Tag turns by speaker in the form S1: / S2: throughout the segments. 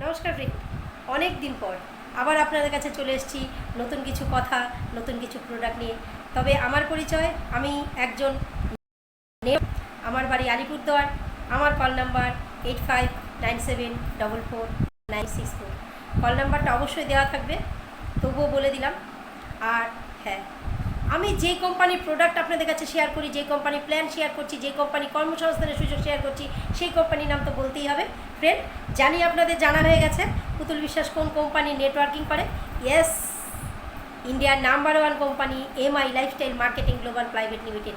S1: নমস্কার ফ্রেন্ড অনেক দিন পর আবার আপনাদের কাছে চলে এসেছি নতুন কিছু কথা, নতুন কিছু প্রোডাক্ট নিয়ে। তবে আমার পরিচয়, আমি একজন আমার বাড়ি আলিপুরদুয়ার, আমার call number eight five nine seven double four nine six four call নাম্বারটা অবশ্যই দেওয়া থাকবে, তবুও বলে দিলাম। আর হ্যাঁ আমি যে কোম্পানির প্রোডাক্ট আপনাদের কাছে শেয়ার করি, যে কোম্পানির প্ল্যান শেয়ার করছি, যে কোম্পানি কর্মসংস্থানের সুযোগ শেয়ার করছি, সেই কোম্পানির নাম তো বলতেই হবে। ফ্রেন্ড জানি আপনাদের জানা হয়ে গেছে, পুতুল বিশ্বাস কোন কোম্পানি নেটওয়ার্কিং করে? ইয়েস ইন্ডিয়ার number one company MI lifestyle marketing global private limited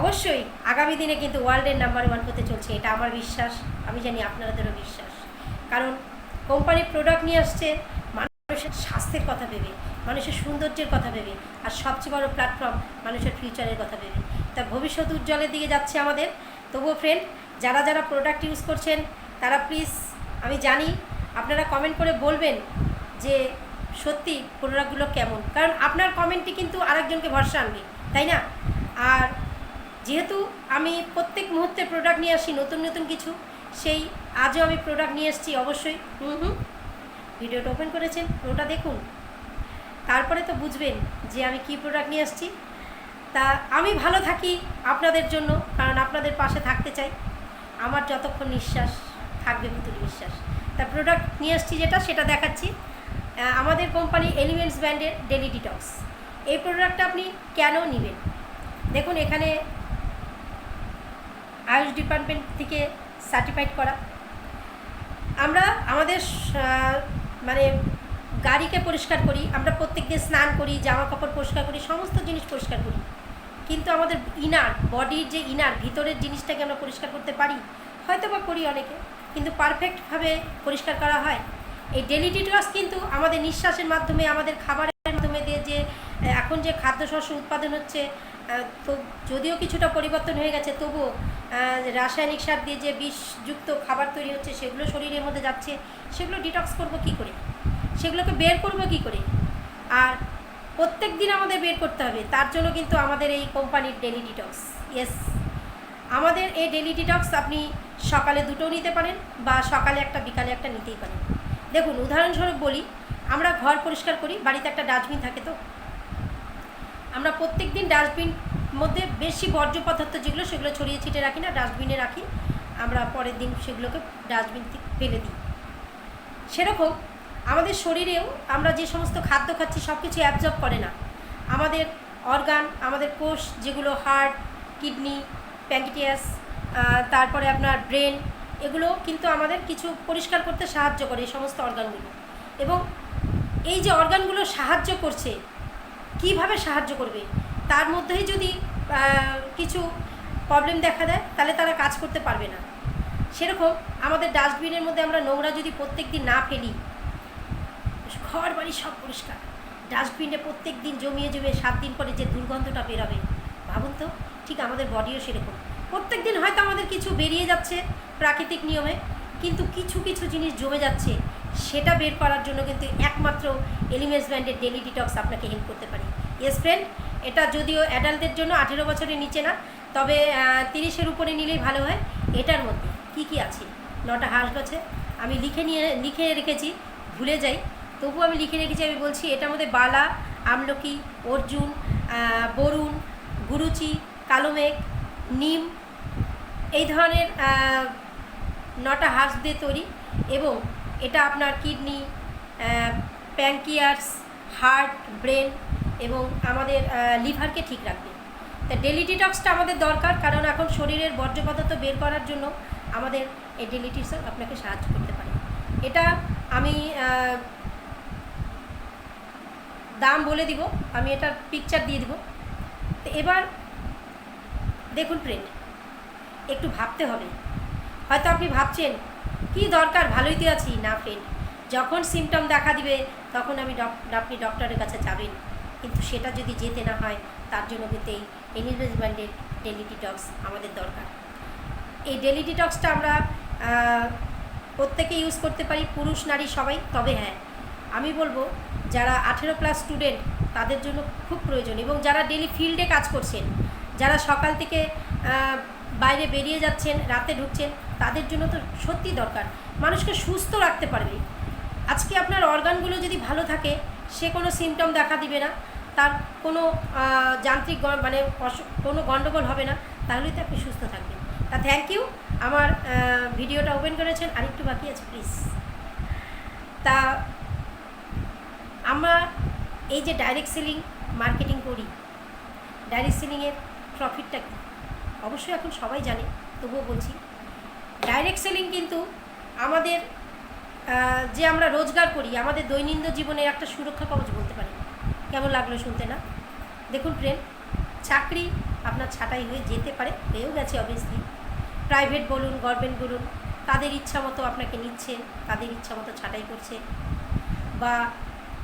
S1: অবশ্যই, আগামী দিনে কিন্তু ওয়ার্ল্ডের নাম্বার ওয়ান হতে চলছে, এটা আমার বিশ্বাস, আমি জানি আপনাদেরও বিশ্বাস। কারণ কোম্পানির প্রোডাক্ট নিয়ে আসছে, মানুষের স্বাস্থ্যের কথা ভেবে। মানুষের সৌন্দর্যের কথা ভেবে, আর সবচেয়ে বড় প্ল্যাটফর্ম মানুষের ফিউচারের কথা ভেবে। তা ভবিষ্যৎ উজ্জ্বলের দিকে যাচ্ছে আমাদের। তবুও ফ্রেন্ড যারা যারা প্রোডাক্ট ইউজ করছেন, তারা প্লিজ আমি জানি, আপনারা কমেন্ট করে বলবেন যে সত্যি প্রোডাক্টগুলো কেমন। কারণ আপনার কমেন্টটি কিন্তু আরেকজনকে ভরসা আনবে, তাই না? আর যেহেতু আমি প্রত্যেক মুহূর্তে প্রোডাক্ট নিয়ে আসি, নতুন নতুন কিছু, সেই আজও আমি প্রোডাক্ট নিয়ে এসেছি অবশ্যই। হুম হুম। ভিডিওটা ওপেন করেছেন, ওটা দেখুন। তারপরে তো বুঝবেন যে আমি কি প্রোডাক্ট নিয়ে আসছি। তা আমি ভালো থাকি আপনাদের জন্য, কারণ আপনাদের পাশে থাকতে চাই। আমার যতক্ষণ নিঃশ্বাস থাকবে পুতুল বিশ্বাস তা প্রোডাক্ট নিয়ে আসছি যেটা, সেটা দেখাচ্ছি। আমাদের কোম্পানি এলিমেন্টস ব্র্যান্ডের ডেলি ডিটক্স এই প্রোডাক্টটা আপনি কেন নেবেন? দেখুন, এখানে আয়ুষ ডিপার্টমেন্ট থেকে সার্টিফাইড করা। আমরা আমাদের মানে গাড়িকে পরিষ্কার করি, আমরা প্রত্যেক দিন স্নান করি, জামা কাপড় পরিষ্কার করি, সমস্ত জিনিস পরিষ্কার করি। কিন্তু আমাদের ইনার বডির যে ইনার ভিতরের জিনিসটাকে আমরা পরিষ্কার করতে পারি হয়তো বা করি অনেকে, কিন্তু পারফেক্টভাবে পরিষ্কার করা হয়। এই ডেলি ডিটক্স কিন্তু আমাদের নিঃশ্বাসের মাধ্যমে, আমাদের খাবারের মাধ্যমে দিয়ে যে এখন যে খাদ্যশস্য উৎপাদন হচ্ছে তো যদিও কিছুটা পরিবর্তন হয়ে গেছে, তবুও রাসায়নিক সার দিয়ে যে বিষযুক্ত খাবার তৈরি হচ্ছে, সেগুলো শরীরের মধ্যে যাচ্ছে, সেগুলো ডিটক্স করব কি করে? সেগুলোকে বের করব কি করে? আর প্রত্যেক দিন আমাদের বের করতে হবে। তার জন্য কিন্তু আমাদের এই কোম্পানির ডেলি ডিটক্স ইয়েস আমাদের এই ডেলি ডিটক্স আপনি সকালে দুটো নিতে পারেন বা সকালে একটা, বিকালে একটা নিতেই পারেন। দেখুন, উদাহরণস্বরূপ বলি, আমরা ঘর পরিষ্কার করি, বাড়িতে একটা ডাস্টবিন থাকে তো? আমরা প্রত্যেক দিন ডাস্টবিন মধ্যে বেশি বর্জ্য পদার্থ যেগুলো, সেগুলো ছড়িয়ে ছিটিয়ে রাখি না, ডাস্টবিনে রাখি। আমরা পরের দিন সেগুলোকে ডাস্টবিন ফেলে দিই। সেরকম আমাদের শরীরেও আমরা যে সমস্ত খাদ্য খাচ্ছি সব কিছু অ্যাবজর্ব করে না। আমাদের অর্গান আমাদের কোষ, যেগুলো হার্ট কিডনি প্যাঙ্কিটিয়াস তারপরে আপনার ব্রেন এগুলো কিন্তু আমাদের কিছু পরিষ্কার করতে সাহায্য করে এই সমস্ত অর্গানগুলো এবং এই যে অর্গানগুলো সাহায্য করছে, কীভাবে সাহায্য করবে? তার মধ্যেই যদি কিছু প্রবলেম দেখা দেয়, তাহলে তারা কাজ করতে পারবে না। সেরকম আমাদের ডাস্টবিনের মধ্যে আমরা নোংরা যদি প্রত্যেক দিন না ফেলি ঘর বাড়ি সব পরিষ্কার। ডাস্টবিনে প্রত্যেক দিন জমিয়ে জমিয়ে সাত দিন পরে যে দুর্গন্ধটা বেরোবে। ভাবুন তো, ঠিক আমাদের বডিও সেরকম। প্রত্যেক দিন হয়তো আমাদের কিছু বেরিয়ে যাচ্ছে প্রাকৃতিক নিয়মে, কিন্তু কিছু কিছু জিনিস জমে যাচ্ছে, সেটা বের করার জন্য কিন্তু একমাত্র এলিমেন্টস ব্র্যান্ডের ডেলি ডিটক্স আপনাকে হেল্প করতে পারে। ইয়েস ফ্রেন্ড এটা যদিও অ্যাডাল্টদের জন্য আঠেরো বছরের নিচে না, তবে তিরিশের উপরে নিলেই ভালো হয়। এটার মধ্যে কি কি আছে? নটা হাঁস গছে আমি লিখে নিয়ে, লিখে রেখেছি, ভুলে যাই। তবু আমি লিখে রেখেছি, আমি বলছি এটার মধ্যে বালা, আমলকি, অর্জুন বরুণ, গুরুচি কালোমেঘ নিম, এই ধরনের নটা হার্স দিয়ে তৈরি এবং এটা আপনার কিডনি প্যাঙ্কিয়ার্স হার্ট, ব্রেন এবং আমাদের লিভারকে ঠিক রাখবে। তা ডেলি ডিটক্সটা আমাদের দরকার, কারণ এখন শরীরের বর্জ্য পদার্থ বের করার জন্য আমাদের এই ডেলি ডিটক্স আপনাকে সাহায্য করতে পারে। এটা আমি দাম বলে দিব, আমি এটার পিকচার দিয়ে দিব। তো এবার দেখুন ফ্রেন্ড একটু ভাবতে হবে। হয়তো আপনি ভাবছেন, কি দরকার, ভালোই তো আছি, না ফ্রেন্ড যখন সিমটম দেখা দিবে, তখন আমি ডক আপনি ডক্টরের কাছে যাবেন। কিন্তু সেটা যদি যেতে না হয়, তার জন্য কিন্তু এই এনিভেজ ব্র্যান্ডের ডেলি ডিটক্স আমাদের দরকার। এই ডেলি ডিটক্সটা আমরা প্রত্যেকে ইউজ করতে পারি, পুরুষ, নারী সবাই, তবে হ্যাঁ আমি বলব, যারা আঠেরো প্লাস স্টুডেন্ট তাদের জন্য খুব প্রয়োজন। এবং যারা ডেলি ফিল্ডে কাজ করছেন, যারা সকাল থেকে বাইরে বেরিয়ে যাচ্ছেন, রাতে ঢুকছেন, তাদের জন্য তো সত্যি দরকার। মানুষকে সুস্থ রাখতে পারবে। আজকে আপনার অর্গানগুলো যদি ভালো থাকে, সে কোনো সিমটম দেখা দিবে না, তার কোনো যান্ত্রিক মানে কোনো গণ্ডগোল হবে না তাহলেই তো আপনি সুস্থ থাকবেন। তা থ্যাংক ইউ আমার ভিডিওটা ওপেন করেছেন, আরেকটু বাকি আছে প্লিজ তা আমরা এই যে ডাইরেক্ট সেলিং মার্কেটিং করি ডাইরেক্ট সেলিংয়ের প্রফিটটা কী? অবশ্যই এখন সবাই জানে, তবুও বলছি। ডাইরেক্ট সেলিং কিন্তু আমাদের যে আমরা রোজগার করি, আমাদের দৈনন্দিন জীবনের একটা সুরক্ষা কবচ বলতে পারি। কেমন লাগল শুনতে না? দেখুন ফ্রেন্ড চাকরি আপনার ছাটাই হয়ে যেতে পারে, হয়েও গেছে অবভিয়াসলি প্রাইভেট বলুন গভর্নমেন্ট বলুন, তাদের ইচ্ছা মতো আপনাকে নিচ্ছে, তাদের ইচ্ছা মতো ছাটাই করছে। বা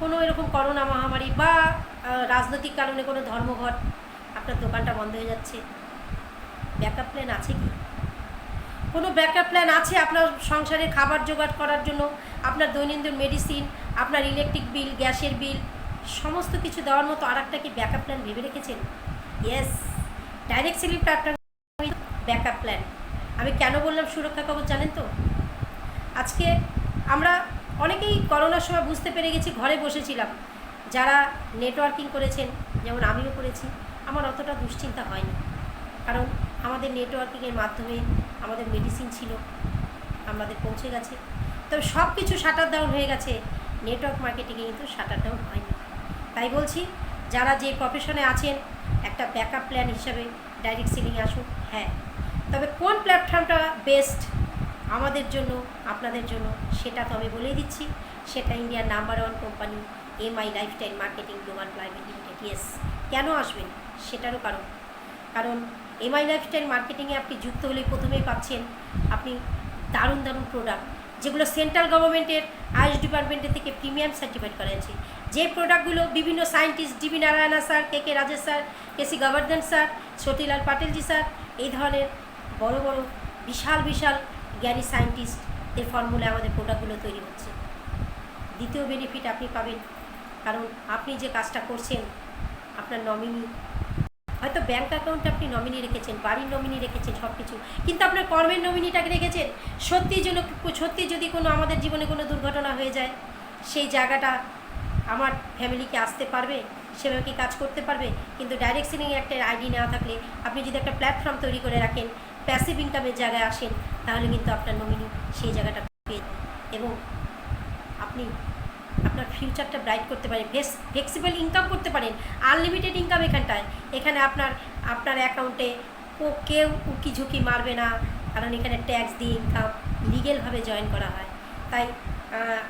S1: কোনো এরকম করোনা মহামারী বা রাজনৈতিক কারণে কোনো ধর্মঘট, আপনার দোকানটা বন্ধ হয়ে যাচ্ছে। ব্যাকআপ প্ল্যান আছে কি? কোনো ব্যাকআপ প্ল্যান আছে আপনার সংসারে খাবার জোগাড় করার জন্য? আপনার দৈনন্দিন মেডিসিন আপনার ইলেকট্রিক বিল গ্যাসের বিল সমস্ত কিছু দেওয়ার মতো আর একটা কি ব্যাকআপ প্ল্যান ভেবে রেখেছেন? Yes direct selling platform backup plan আমি কেন বললাম সুরক্ষা কবচ জানেন তো? আজকে আমরা অনেকেই করোনার সময় বুঝতে পেরে গেছি, ঘরে বসেছিলাম। যারা নেটওয়ার্কিং করেছেন, যেমন আমিও করেছি, আমার অতটা দুশ্চিন্তা হয়নি। কারণ আমাদের নেটওয়ার্কিংয়ের মাধ্যমে আমাদের মেডিসিন ছিল, আমাদের পৌঁছে গেছে। তবে সব কিছু শাটার ডাউন হয়ে গেছে নেটওয়ার্ক মার্কেটিংয়ে কিন্তু শাটার ডাউন হয়নি। তাই বলছি, যারা যে প্রফেশনে আছেন, একটা ব্যাকআপ প্ল্যান হিসাবে ডাইরেক্ট সেলিংয়ে আসুন। হ্যাঁ তবে কোন প্ল্যাটফর্মটা বেস্ট আমাদের জন্য, আপনাদের জন্য, সেটা তো আমি বলেই দিচ্ছি। সেটা ইন্ডিয়ার number one company M MI lifestyle marketing global private limited yes কেন আসবেন? সেটারও কারণ। কারণ এমআই লাইফস্টাইল মার্কেটিংয়ে আপনি যুক্ত হলে প্রথমেই পাচ্ছেন আপনি দারুণ দারুণ প্রোডাক্ট যেগুলো সেন্ট্রাল গভর্নমেন্টের আয়ুষ ডিপার্টমেন্টের থেকে প্রিমিয়াম সার্টিফাইড করা আছে যে প্রোডাক্টগুলো বিভিন্ন scientist DB Narayana sir K K Rajesh sir K C Gobardhan sir Satilal Patelji sir এই ধরনের বড় বড়, বিশাল বিশাল জ্ঞানী সায়েন্টিস্ট এর ফর্মুলে আমাদের প্রোডাক্টগুলো তৈরি হচ্ছে। দ্বিতীয় বেনিফিট আপনি পাবেন, কারণ আপনি যে কাজটা করছেন, আপনার নমিনি হয়তো ব্যাঙ্ক অ্যাকাউন্ট আপনি নমিনি রেখেছেন, বাড়ির নমিনি রেখেছেন সব কিছু কিন্তু আপনার কর্মের নমিনিটাকে রেখেছেন সত্যি জন্য সত্যি যদি কোনো আমাদের জীবনে কোনো দুর্ঘটনা হয়ে যায়, সেই জায়গাটা আমার ফ্যামিলিকে আসতে পারবে, সেভাবে কি কাজ করতে পারবে? কিন্তু ডাইরেক্ট সেলিংয়ে একটা আইডি না থাকলে আপনি যদি একটা প্ল্যাটফর্ম তৈরি করে রাখেন প্যাসিভ ইনকামের জায়গায় আসেন, তাহলে কিন্তু আপনার নমিনি সেই জায়গাটা পেয়ে এবং আপনি আপনার ফিউচারটা ব্রাইট করতে পারেন ফ্লেক্সিবল ইনকাম করতে পারেন আনলিমিটেড ইনকাম এখানটায়। এখানে আপনার আপনার অ্যাকাউন্টে কেউ উকি ঝুঁকি মারবে না, কারণ এখানে ট্যাক্স দিয়ে ইনকাম লিগেলভাবে জয়েন করা হয়। তাই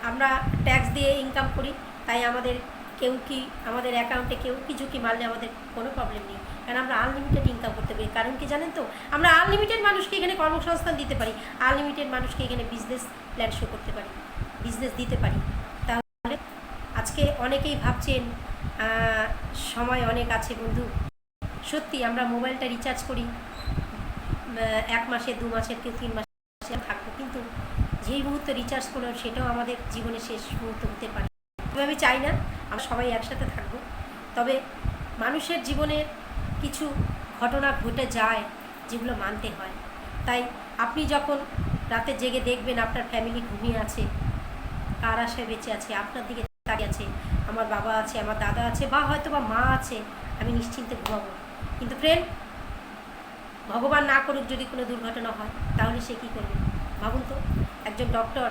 S1: আমরা ট্যাক্স দিয়ে ইনকাম করি, তাই আমাদের কেউ কি, আমাদের অ্যাকাউন্টে কেউ কি ঝুঁকি মারলে আমাদের কোনো প্রবলেম নেই। কারণ আমরা আনলিমিটেড ইনকাম করতে পারি। কারণ কি জানেন তো? আমরা আনলিমিটেড মানুষকে এখানে কর্মসংস্থান দিতে পারি। আনলিমিটেড মানুষকে এখানে বিজনেস প্ল্যান শো করতে পারি। বিজনেস দিতে পারি। তাহলে আজকে অনেকেই ভাবছেন সময় অনেক আছে বন্ধু। সত্যি আমরা মোবাইলটা রিচার্জ করি। এক মাসে, দু মাসের কেউ তিন মাসে থাকব। কিন্তু যেই মুহূর্তে রিচার্জ করলাম, সেটাও আমাদের জীবনে শেষ মুহূর্ত হতে পারে। আমি চাই না। আমরা সবাই একসাথে থাকব। তবে মানুষের জীবনে কিছু ঘটনা ঘটে যায় যেগুলো মানতে হয়। তাই আপনি যখন রাতে জেগে দেখবেন আপনার ফ্যামিলি ঘুমিয়ে আছে, কার আশায় বেঁচে আছে, আপনার দিকে তাকিয়ে আছে, আমার বাবা আছে, আমার দাদা আছে, বা হয়তো বা মা আছে, আমি নিশ্চিন্তে ঘুমাবো। কিন্তু ফ্রেন্ড ভগবান না করুক যদি কোনো দুর্ঘটনা হয়, তাহলে সে কী করবে? ভাবুন তো, একজন ডক্টর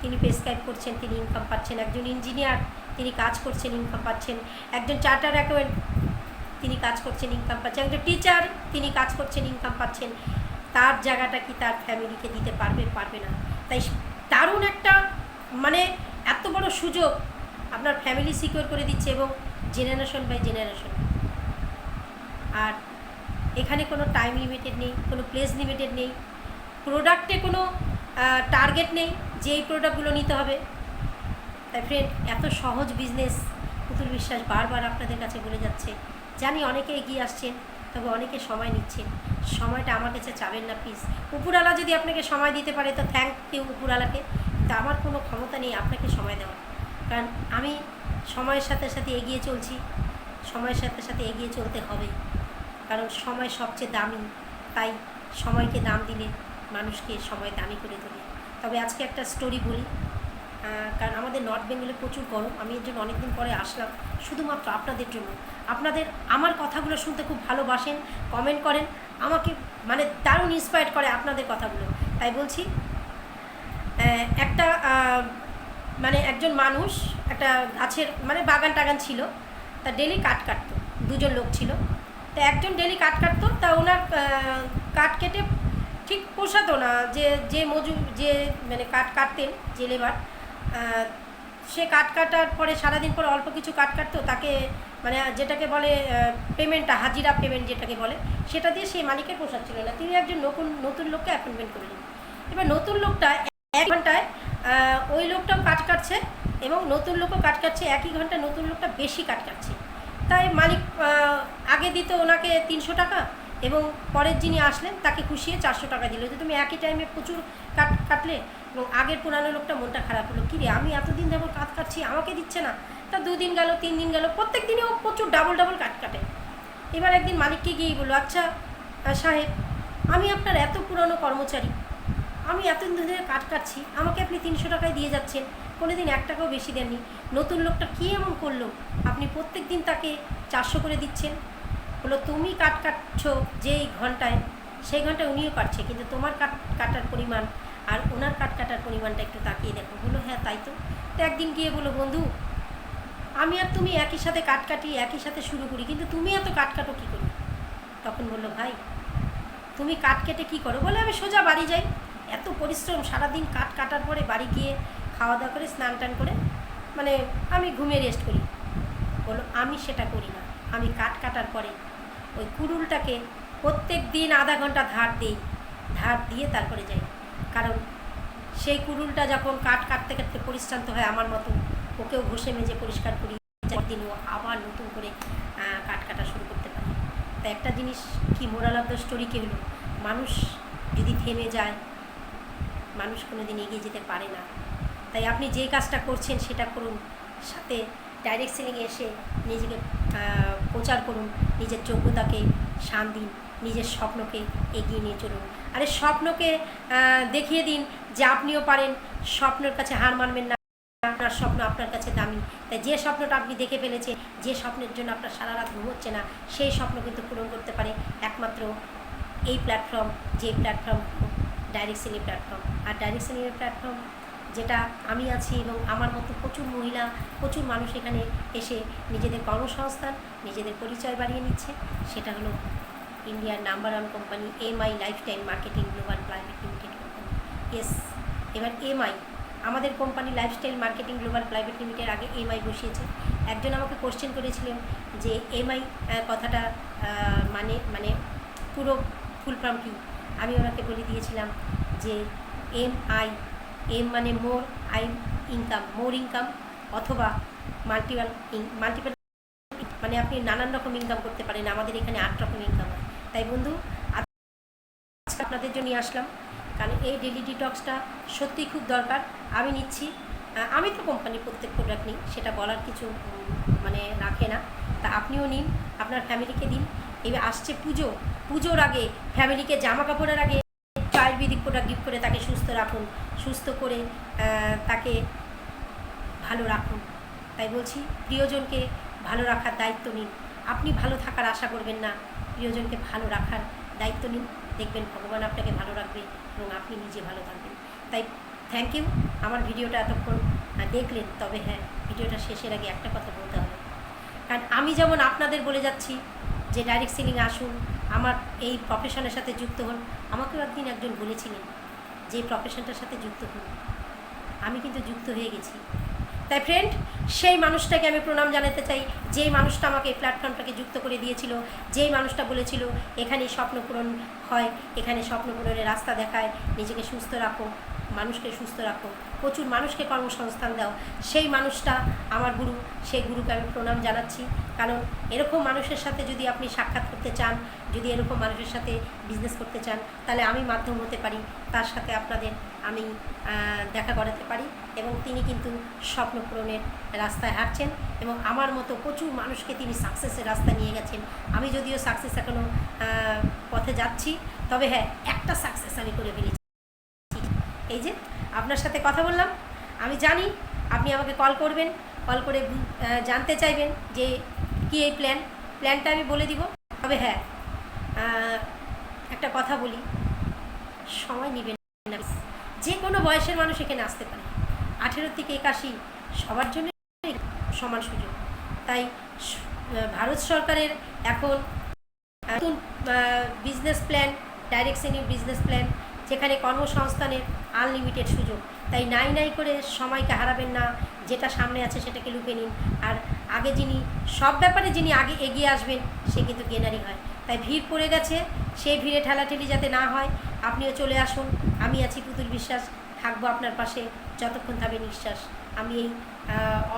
S1: তিনি প্রেসক্রাইব করছেন, তিনি ইনকাম পাচ্ছেন, একজন ইঞ্জিনিয়ার তিনি কাজ করছেন ইনকাম পাচ্ছেন, একজন চার্টার অ্যাকাউন্ট তিনি কাজ করছেন ইনকাম পাচ্ছেন। একজন টিচার তিনি কাজ করছেন ইনকাম পাচ্ছেন। তার জায়গাটা কি তার ফ্যামিলিকে দিতে পারবে পারবে না? তাই দারুণ একটা মানে এত বড় সুযোগ আপনার ফ্যামিলি সিকিউর করে দিচ্ছে এবং জেনারেশন বাই জেনারেশন আর এখানে কোনো টাইম লিমিটেড নেই, কোনো প্লেস লিমিটেড নেই। প্রোডাক্টে কোনো টার্গেট নেই যে এই প্রোডাক্টগুলো নিতে হবে। তাই ফ্রেন্ড এত সহজ বিজনেস পুতুল বিশ্বাস বারবার আপনাদের কাছে বলে যাচ্ছে। জানি অনেকে এগিয়ে আসছেন তবে অনেকে সময় নিচ্ছেন সময়টা আমার কাছে চাবেন না প্লিজ উপরালা যদি আপনাকে সময় দিতে পারে, তো থ্যাংক ইউ উপরালাকে কিন্তু আমার কোনো ক্ষমতা নেই আপনাকে সময় দেওয়ার। কারণ আমি সময়ের সাথে সাথে এগিয়ে চলছি, সময়ের সাথে সাথে এগিয়ে চলতে হবে। কারণ সময় সবচেয়ে দামি। তাই সময়কে দাম দিলে মানুষকে সময় দামি করে তোলে। তবে আজকে একটা স্টোরি বলি। কারণ আমাদের নর্থ বেঙ্গলে প্রচুর গরম। আমি এর জন্য অনেকদিন পরে আসলাম, শুধুমাত্র আপনাদের জন্য। আপনাদের আমার কথাগুলো শুনতে খুব ভালোবাসেন কমেন্ট করেন, আমাকে মানে দারুণ ইন্সপায়ার করে আপনাদের কথাগুলো। তাই বলছি একটা মানে একজন মানুষ, একটা গাছের মানে বাগান টাগান ছিল, তা ডেলি কাঠ কাটতো, দুজন লোক ছিল। তা একজন ডেলি কাঠ কাটতো, তা ওনার কাঠ কেটে ঠিক পোষাতো না, যে যে মজুর, যে মানে কাঠ কাটতেন, যে লেবার সে কাঠ কাটার পরে সারাদিন পরে অল্প কিছু কাঠ কাটতো, তাকে মানে যেটাকে বলে পেমেন্টটা হাজিরা পেমেন্ট যেটাকে বলে, সেটা দিয়ে সেই মালিকের পোষাচ্ছিল না। তিনি একজন নতুন নতুন লোককে অ্যাপয়েন্টমেন্ট করলেন এবার নতুন লোকটা এক ঘন্টায় ওই লোকটাও কাট কাটছে এবং নতুন লোকও কাট কাটছে, একই ঘন্টায় নতুন লোকটা বেশি কাট কাটছে। তাই মালিক আগে দিত ওনাকে তিনশো টাকা এবং পরের যিনি আসলেন তাকে খুশিয়ে চারশো টাকা দিল। যে তুমি একই টাইমে প্রচুর কাট কাটলে আগের পুরানো লোকটা মনটা খারাপ হলো। কী রে আমি এতদিন যাব কাট কাটছি, আমাকে দিচ্ছে না। তা দুদিন গেল, তিন দিন গেল প্রত্যেক দিনে ও প্রচুর ডাবল ডাবল কাট কাটে। এবার একদিন মালিককে গিয়েই বলল আচ্ছা সাহেব, আমি আপনার এত পুরনো কর্মচারী। আমি এতদিন ধরে কাট কাটছি, আমাকে আপনি তিনশো টাকায় দিয়ে যাচ্ছেন কোনো দিন এক টাকাও বেশি দেননি। নতুন লোকটা কী এমন করল? আপনি প্রত্যেক দিন তাকে চারশো করে দিচ্ছেন? হলো তুমি কাট কাটছো যেই ঘন্টায়, সেই ঘন্টায় উনিও কাটছে, কিন্তু তোমার কাট কাটার পরিমাণ আর ওনার কাট কাটার পরিমাণটা একটু তাকিয়ে দেখো। বলল হ্যাঁ তাই তো। তো একদিন গিয়ে বলো বন্ধু, আমি আর তুমি একই সাথে কাট কাটি, একই সাথে শুরু করি, কিন্তু তুমি এত কাট কাটো কী করি? তখন বলল, ভাই, তুমি কাঠ কেটে কী করো? বলে, আমি সোজা বাড়ি যাই। এত পরিশ্রম, সারাদিন কাঠ কাটার পরে বাড়ি গিয়ে খাওয়া দাওয়া করে, স্নান টান করে মানে আমি ঘুমিয়ে রেস্ট করি। বলো আমি সেটা করি না। আমি কাঠ কাটার পরে ওই কুড়ুলটাকে প্রত্যেক দিন আধা ঘণ্টা ধার দিই। ধার দিয়ে তারপরে যাই। কারণ সেই কুড়ুলটা যখন কাঠ কাটতে কাটতে পরিশ্রান্ত হয় আমার মতো, ওকেও ঘষে মেজে পরিষ্কার করি। দিন ও আবার নতুন করে কাঠ কাটা শুরু করতে পারে। তা একটা জিনিস কি মোরাল অফ দ্য স্টোরি কি হলো? মানুষ যদি থেমে যায়, মানুষ কোনো দিন এগিয়ে যেতে পারে না। তাই আপনি যে কাজটা করছেন সেটা করুন। সাথে ডাইরেক্ট সেলিংয়ে এসে নিজেকে প্রচার করুন। নিজের যোগ্যতাকে শান দিন। নিজের স্বপ্নকে এগিয়ে নিয়ে চলুন। আরে স্বপ্নকে দেখিয়ে দিন যে আপনিও পারেন। স্বপ্নের কাছে হার মানবেন না। আপনার স্বপ্ন আপনার কাছে দামি। তাই যে স্বপ্নটা আপনি দেখে ফেলেছেন, যে স্বপ্নের জন্য আপনার সারা রাত ঘুম হচ্ছে না, সেই স্বপ্ন কিন্তু পূরণ করতে পারে একমাত্র এই প্ল্যাটফর্ম যে প্ল্যাটফর্ম ডাইরেক্ট সেলিং প্ল্যাটফর্ম আর ডাইরেক্ট সেলিংয়ের প্ল্যাটফর্ম যেটা আমি আছি এবং আমার মতো প্রচুর মহিলা, প্রচুর মানুষ এখানে এসে নিজেদের কর্মসংস্থান, নিজেদের পরিচয় বাড়িয়ে নিচ্ছে, সেটা হলো ইন্ডিয়ার number one company MI lifestyle marketing global private limited company yes এবার এমআই আমাদের company lifestyle marketing global private limited আগে এমআই বসিয়েছে। একজন আমাকে কোশ্চেন করেছিলেন যে এমআই কথাটা মানে মানে পুরো ফুল ফর্ম কী? আমি ওনাকে বলে দিয়েছিলাম যে এম আই এম মানে more I income more income অথবা মাল্টিপাল মাল্টিপাল মানে আপনি নানান রকম ইনকাম করতে পারেন। আমাদের এখানে আট রকম ইনকাম তাই বন্ধু আজকে আপনাদের জন্য আসলাম। কারণ এই ডেলি ডিটক্সটা সত্যিই খুব দরকার। আমি নিচ্ছি আমি তো কোম্পানির প্রত্যেক প্রোডাক্ট নিই, সেটা বলার কিছু মানে রাখে না। তা আপনিও নিন, আপনার ফ্যামিলিকে দিন। এবার আসছে পুজো। পুজোর আগে ফ্যামিলিকে জামা কাপড়ের আগে আয়ুর্বেদিক প্রোডাক্ট গিফট করে তাকে সুস্থ রাখুন, সুস্থ করে তাকে ভালো রাখুন। তাই বলছি, প্রিয়জনকে ভালো রাখার দায়িত্ব নিন। আপনি ভালো থাকার আশা করবেন না। প্রিয়জনকে ভালো রাখার দায়িত্ব নিন। দেখবেন ভগবান আপনাকে ভালো রাখবে এবং আপনি নিজে ভালো থাকবেন। তাই থ্যাংক ইউ আমার ভিডিওটা এতক্ষণ দেখলেন। তবে হ্যাঁ ভিডিওটা শেষের আগে একটা কথা বলতে হবে। কারণ আমি যেমন আপনাদের বলে যাচ্ছি যে ডাইরেক্ট সেলিং আসুন, আমার এই প্রফেশনের সাথে যুক্ত হন। আমাকেও একদিন একজন বলেছিলেন যে প্রফেশনটার সাথে যুক্ত হন। আমি কিন্তু যুক্ত হয়ে গেছি। তাই ফ্রেন্ড সেই মানুষটাকে আমি প্রণাম জানাতে চাই। যেই মানুষটা আমাকে এই প্ল্যাটফর্মটাকে যুক্ত করে দিয়েছিল, যেই মানুষটা বলেছিল, এখানেই স্বপ্ন পূরণ হয়, এখানে স্বপ্ন পূরণের রাস্তা দেখায়, নিজেকে সুস্থ রাখো। মানুষকে সুস্থ রাখো। প্রচুর মানুষকে কর্মসংস্থান দাও। সেই মানুষটা আমার গুরু, সেই গুরুকে আমি প্রণাম জানাচ্ছি। কারণ এরকম মানুষের সাথে যদি আপনি সাক্ষাৎ করতে চান, যদি এরকম মানুষের সাথে বিজনেস করতে চান, তাহলে আমি মাধ্যম হতে পারি। তার সাথে আপনাদের আমি দেখা করাতে পারি এবং তিনি কিন্তু স্বপ্ন পূরণের রাস্তায় হাঁটছেন এবং আমার মতো প্রচুর মানুষকে তিনি সাকসেসের রাস্তায় নিয়ে গেছেন। আমি যদিও সাকসেস এখনও পথে যাচ্ছি, তবে হ্যাঁ একটা সাকসেস আমি করে ফেলেছি। এই যে, আপনার সাথে কথা বললাম। আমি জানি আপনি আমাকে কল করবেন কল করে জানতে চাইবেন যে কী এই প্ল্যান প্ল্যানটা আমি বলে দিব। তবে হ্যাঁ একটা কথা বলি। সময় নেবেন না। যে কোনো বয়সের মানুষ এখানে আসতে পারে। আঠেরো থেকে একাশি সবার জন্য সমান সুযোগ। তাই ভারত সরকারের এখন নতুন বিজনেস প্ল্যান ডাইরেক্ট শ্রেণির বিজনেস প্ল্যান যেখানে কর্মসংস্থানের আনলিমিটেড সুযোগ। তাই নাই নাই করে সময়কে হারাবেন না, যেটা সামনে আছে সেটাকে লুপে নিন। আর আগে যিনি, সব ব্যাপারে যিনি আগে এগিয়ে আসবেন, সে কিন্তু গেনারি হয়। তাই ভিড় পড়ে গেছে, সেই ভিড়ে ঠেলাঠেলি যাতে না হয়, আপনিও চলে আসুন। আমি আছি পুতুল বিশ্বাস, থাকব আপনার পাশে যতক্ষণ থাকবে নিঃশ্বাস। আমি এই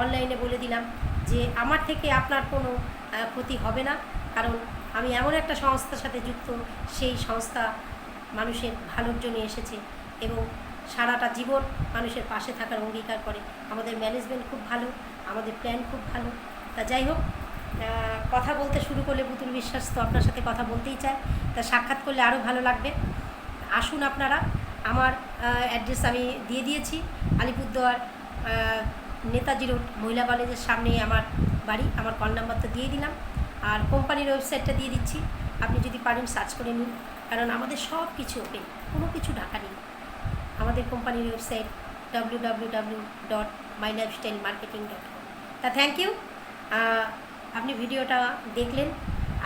S1: অনলাইনে বলে দিলাম যে আমার থেকে আপনার কোনো ক্ষতি হবে না। কারণ আমি এমন একটা সংস্থার সাথে যুক্ত, সেই সংস্থা মানুষের ভালোর জন্য এসেছে এবং সারাটা জীবন মানুষের পাশে থাকার অঙ্গীকার করে। আমাদের ম্যানেজমেন্ট খুব ভালো, আমাদের প্ল্যান খুব ভালো। তা যাই হোক কথা বলতে শুরু করলে পুতুল বিশ্বাস তো আপনার সাথে কথা বলতেই চায়। তা সাক্ষাৎ করলে আরও ভালো লাগবে। আসুন আপনারা, আমার অ্যাড্রেস আমি দিয়ে দিয়েছি। আলিপুরদুয়ার নেতাজি রোড, মহিলা কলেজের সামনেই আমার বাড়ি। আমার কল নাম্বার তো দিয়ে দিলাম। আর কোম্পানির ওয়েবসাইটটা দিয়ে দিচ্ছি। আপনি যদি পারেন সার্চ করে নিন। কারণ আমাদের সব কিছু ওপেন, কোনো কিছু ঢাকা নেই। আমাদের কোম্পানির website W W W dot my lifestyle marketing dot com তা থ্যাংক ইউ আপনি ভিডিওটা দেখলেন।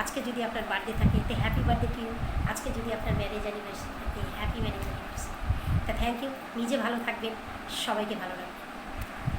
S1: আজকে যদি আপনার বার্থডে থাকে এতে হ্যাপি বার্থডে টু ইউ আজকে যদি আপনার ম্যারেজ অ্যানিভার্সারি থাকে হ্যাপি ম্যারেজ অ্যানিভার্সারি তা থ্যাংক ইউ নিজে ভালো থাকবেন। সবাইকে ভালো রাখবেন।